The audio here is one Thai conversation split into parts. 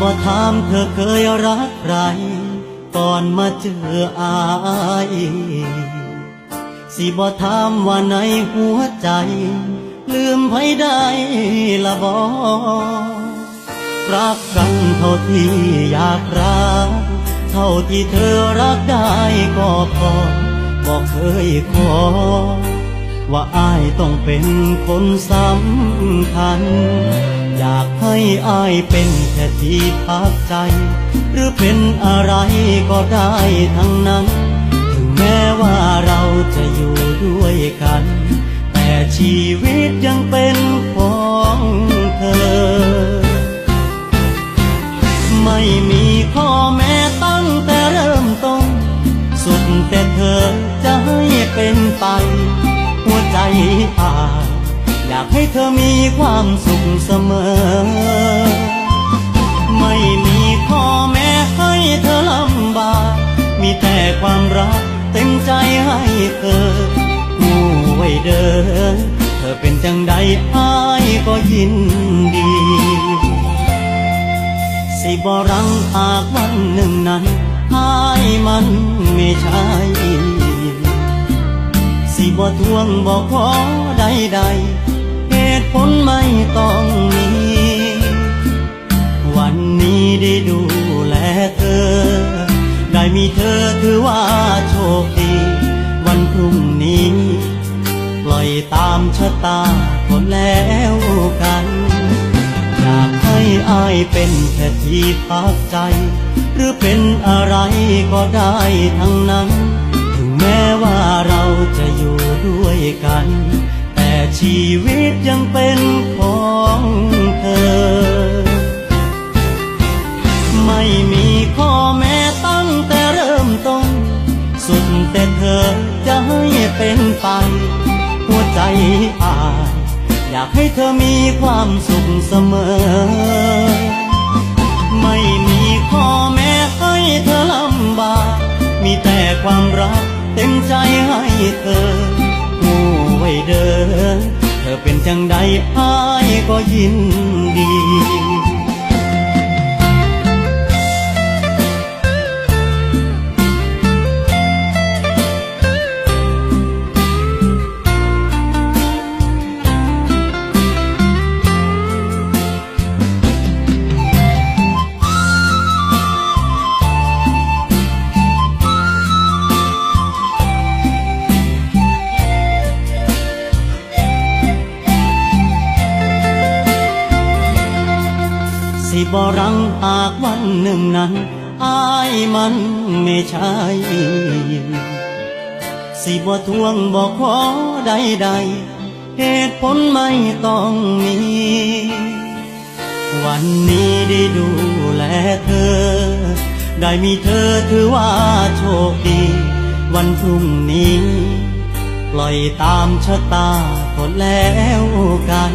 บ่ถามเธอเคยรักใคร ก่อนมาเจออายสิบ่ถามว่าในหัวใจ ลืมไผได้ละบ่รักกันเท่าที่อยากรัก เท่าที่เธอรักได้ก็พอบอกเคยขอ ว่าอายต้องเป็นคนสำคัญ อากให้อายเป็นแค่ที่พักใจ หรือเป็นอะไรก็ได้ทั้งนั้น ถึงแม้ว่าเราจะอยู่ด้วยกัน แต่ชีวิตยังเป็นของเธอ ไม่มีข้อแม้ตั้งแต่เริ่มต้น สุดแต่เธอจะให้เป็นไป หัวใจอาอยากให้เธอมีความสุขเสมอ ต็มใจให้เธอหูไว้เดินเธอเป็นจังใดอ้ายก็ยินดี สิบรังหากวันหนึ่งนั้นหายมันไม่ใช่สิบ่ทวงบ่ขอใดๆเหตุผลไม่ ตามชะตาคนแล้วกัน อยากให้อายเป็นแค่ที่พักใจ หรือเป็นอะไรก็ได้ทั้งนั้น ถึงแม้ว่าเราจะอยู่ด้วยกัน แต่ชีวิตยังเป็น ใจอาย อยากให้เธอมีความสุขเสมอ ไม่มีข้อแม้ให้เธอลำบาก มีแต่ความรักเต็มใจให้เธอหูไว้เดินเธอเป็นจังใดอ้ายก็ยินดี สิบรังหากวันหนึ่งนั้นอายมันไม่ใช่สิบ่ทวงบ่ขอใดๆเหตุผลไม่ต้องมี วันนี้ได้ดูแลเธอ ได้มีเธอถือว่าโชคดี วันพรุ่งนี้ ปล่อยตามชะตาก็แล้วกัน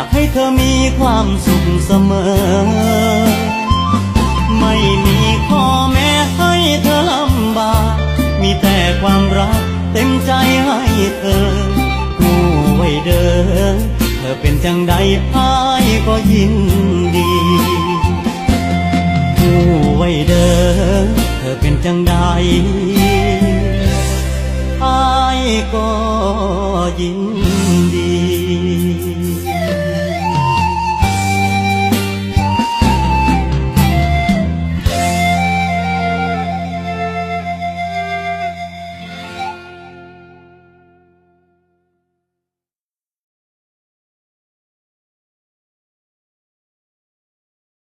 าอยากให้เธอมีความสุขเสมอ ไม่มีข้อแม้ให้เธอลำบาก มีแต่ความรักเต็มใจให้เธอกูไว้เดินเธอเป็นจังใดอายก็ยินดี